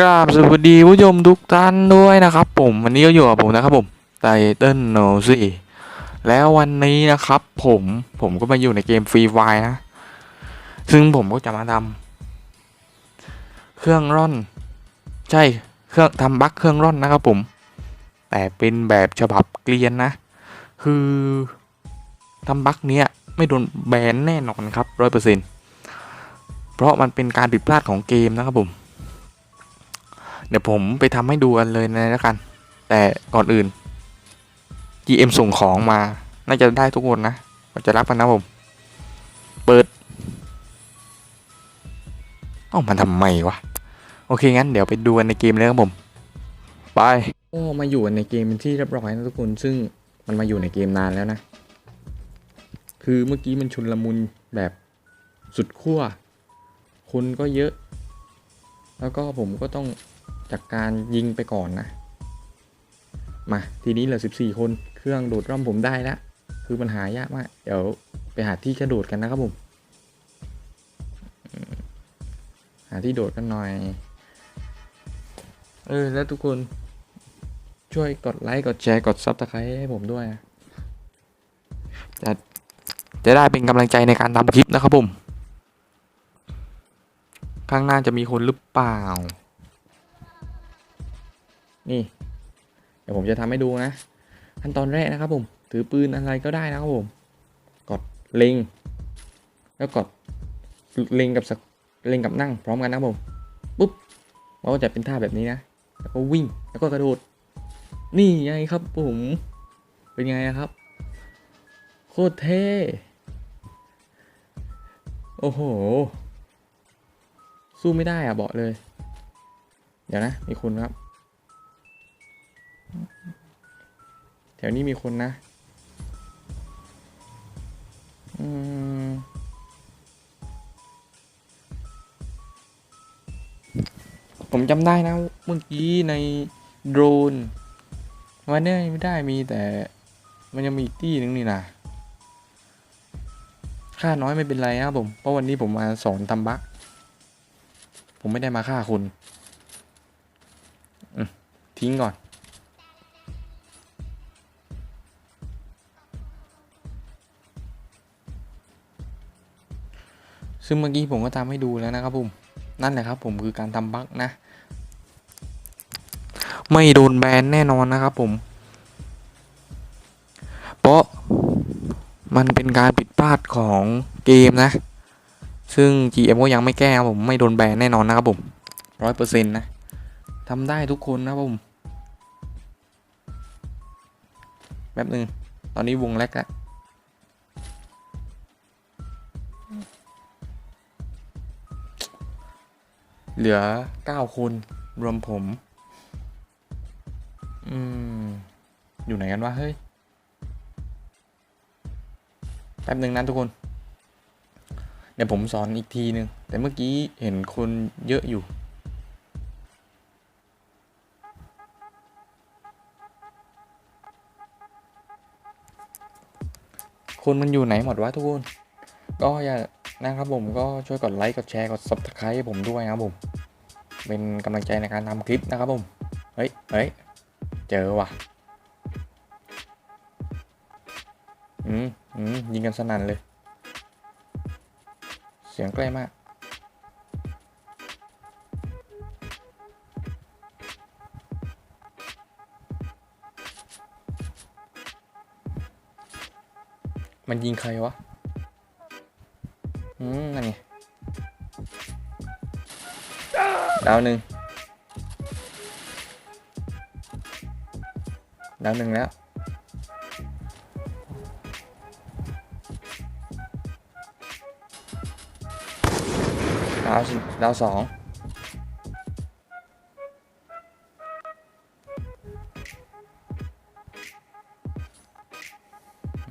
กราบสวัสดีผู้ชมทุกท่านด้วยนะครับผมวันนี้ก็อยู่กับผมนะครับผมไตเติ้ลโนซี่แล้ววันนี้นะครับ ผมผมก็มาอยู่ในเกมฟรีไฟนะ ซึ่งผมก็จะมาทำเครื่องร่อน ใช่เครื่องทำบั๊กเครื่องร่อนนะครับผม แต่เป็นแบบฉบับเกลียนนะ คือทำบั๊กเนี้ยไม่โดนแบนแน่นอนครับร้อยเปอร์เซ็นเพราะมันเป็นการผิดพลาดของเกมนะครับผม เดี๋ยวผมไปทำให้ดูกันเลยนะแล้วกัน แต่ก่อนอื่น GM ส่งของมา น่าจะได้ทุกคนนะเราจะรับกันนะผม เปิดเอ้ามันทำไมวะ โอเค งั้นเดี๋ยวไปดูกันในเกมเลยครับผม ไปโอ้มาอยู่ในเกมเป็นที่เรียบร้อยนะทุกคน ซึ่งมันมาอยู่ในเกมนานแล้วนะ คือเมื่อกี้มันชุนละมุนแบบสุดขั้ว คนก็เยอะ แล้วก็ผมก็ต้อง จากการยิงไปก่อนนะ มาทีนี้เหลือ 14 คนเครื่องโดดร่มผมได้แล้วคือปัญหายากมาก เดี๋ยวไปหาที่กระโดดกันนะครับผม หาที่โดดกันหน่อย เออ แล้วทุกคนช่วยกดไลค์ กดแชร์ กดซับสไครต์ให้ผมด้วยจะจะได้เป็นกำลังใจในการทำคลิปนะครับผม ข้างหน้าจะมีคนหรือเปล่า นี่ เดี๋ยวผมจะทำให้ดูนะ ขั้นตอนแรกนะครับผม ถือปืนอะไรก็ได้นะครับผม กดเล็ง แล้วกดเล็งกับสกเล็งกับนั่งพร้อมกันนะครับผมปุ๊บมันก็จะเป็นท่าแบบนี้นะ แล้วก็วิ่ง แล้วก็กระโดด นี่ไงครับผม เป็นไงครับ โคตรเท่ โอ้โห สู้ไม่ได้อะบอกเลย เดี๋ยวนะ มีคนครับ แถวนี้มีคนนะ อืมผมจำได้นะ เมื่อกี้ในโดรนวันนี้ไม่ได้มีแต่ มันยังมีอีกที่นึงนี่นะค่าน้อยไม่เป็นไรครับผม เพราะวันนี้ผมมาสอนทำบักผมไม่ได้มาฆ่าคุณทิ้งก่อน ซึ่งเมื่อกี้ผมก็ทำให้ดูแล้วนะครับผม นั่นแหละครับผมคือการทำบั๊กนะ ไม่โดนแบนแน่นอนนะครับผม เพราะมันเป็นการผิดพลาดของเกมนะ ซึ่ง GM ก็ยังไม่แก้ครับผม ไม่โดนแบนแน่นอนนะครับผมร้อยเปอร์เซ็นต์นะทำได้ทุกคนนะครับผม แป๊บหนึ่งตอนนี้วงแรกแล้ว เหลือเก้าคน รวมผม อืม อยู่ไหนกันวะ เฮ้ย แป๊บหนึ่งนะทุกคน เดี๋ยวผมสอนอีกทีหนึ่งแต่เมื่อกี้เห็นคนเยอะอยู่ คนมันอยู่ไหนหมดวะทุกคน ก็อย่านะครับผมก็ช่วยกดไลค์ กดแชร์ กด subscribe ให้ผมด้วยนะครับผม เป็นกำลังใจในการทำคลิปนะครับผมเฮ้ยเฮ้ยเจอว่ะอืมอืมยิงกันสนั่นเลย เสียงใกล้มากมันยิงใครวะ อืมนั่นไง ดาวหนึ่งดาวหนึ่งแล้ว ดาวสิดาวสอง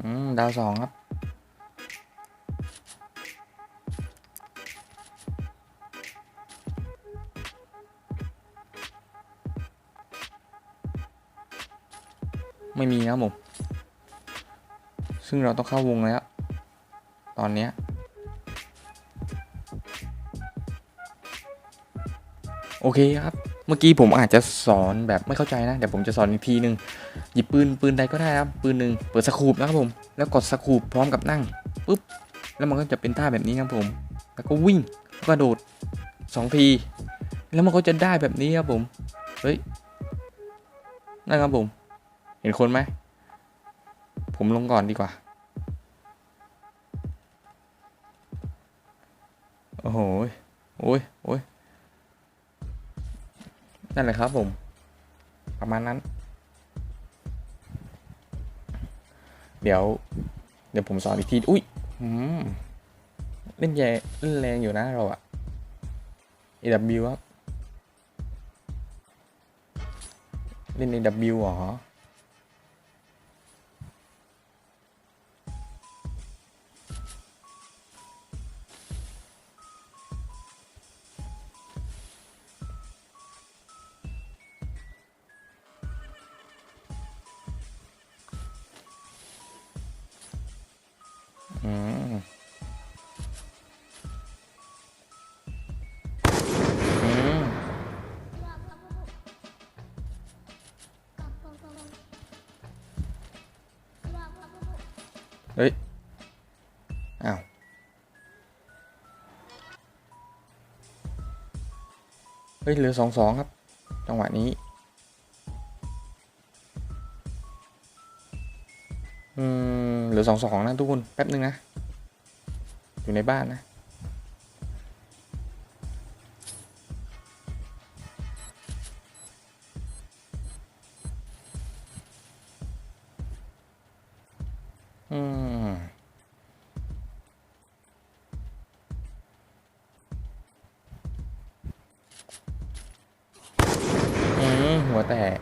อืมดาวสองครับ ไม่มีนะครับผม ซึ่งเราต้องเข้าวงแล้ว ตอนนี้โอเคครับ เมื่อกี้ผมอาจจะสอนแบบไม่เข้าใจนะ เดี๋ยวผมจะสอนอีกทีหนึ่งหยิบปืนปืนใดก็ได้ครับ ปืนหนึ่งเปิดสกูปนะครับผม แล้วกดสกูปพร้อมกับนั่งปุ๊บ แล้วมันก็จะเป็นท่าแบบนี้ครับผม แล้วก็วิ่งแล้วก็โดดสองทีแล้วมันก็จะได้แบบนี้ครับผม เฮ้ยนั่นครับผม เห็นคนไหม ผมลงก่อนดีกว่า โอ้โห โอ้ย โอ้ย นั่นแหละครับผม ประมาณนั้น เดี๋ยว เดี๋ยวผมสอนอีกที อุ้ยเล่นแย่เล่นแรงอยู่นะเราอะ AW ครับ เล่น AW เหรอ เฮ้ย อ้าวเฮ้ยเหลือสองสองครับ จังหวะนี้ สองสองนะทุกคนแป๊บนึงนะ อยู่ในบ้านนะ อืมอืมหัวแตก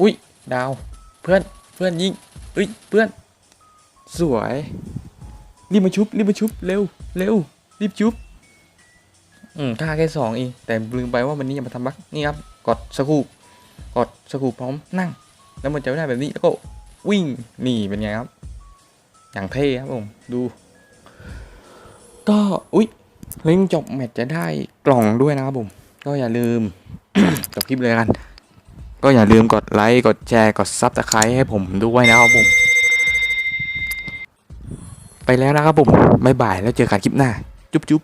อุ้ยดาว เพื่อนเพื่อนยิงเอ้ยเพื่อน สวยรีบมาชุบรีบมาชุบเร็วเร็วรีบชุบอืมค่าแค่สองเองแต่ลืมไปว่าวันนี้ยังมาทำบักนี่ครับกดสกูปกดสกูปพร้อมนั่ง แล้วมันจะได้แบบนี้แล้วก็วิ่งนี่เป็นไงครับ อย่างเท่ครับผมดู ก็ อุ๊ยเล่นจบแมตช์จะได้กล่องด้วยนะครับผม ก็อย่าลืมจบคลิปเลยกัน ก็อย่าลืมกดไลค์ กดแชร์ กดซับสไครต์ให้ผมด้วยนะครับผม ไปแล้วนะครับผม บ๊ายบาย แล้วเจอกันคลิปหน้า จุ๊บจุ๊บ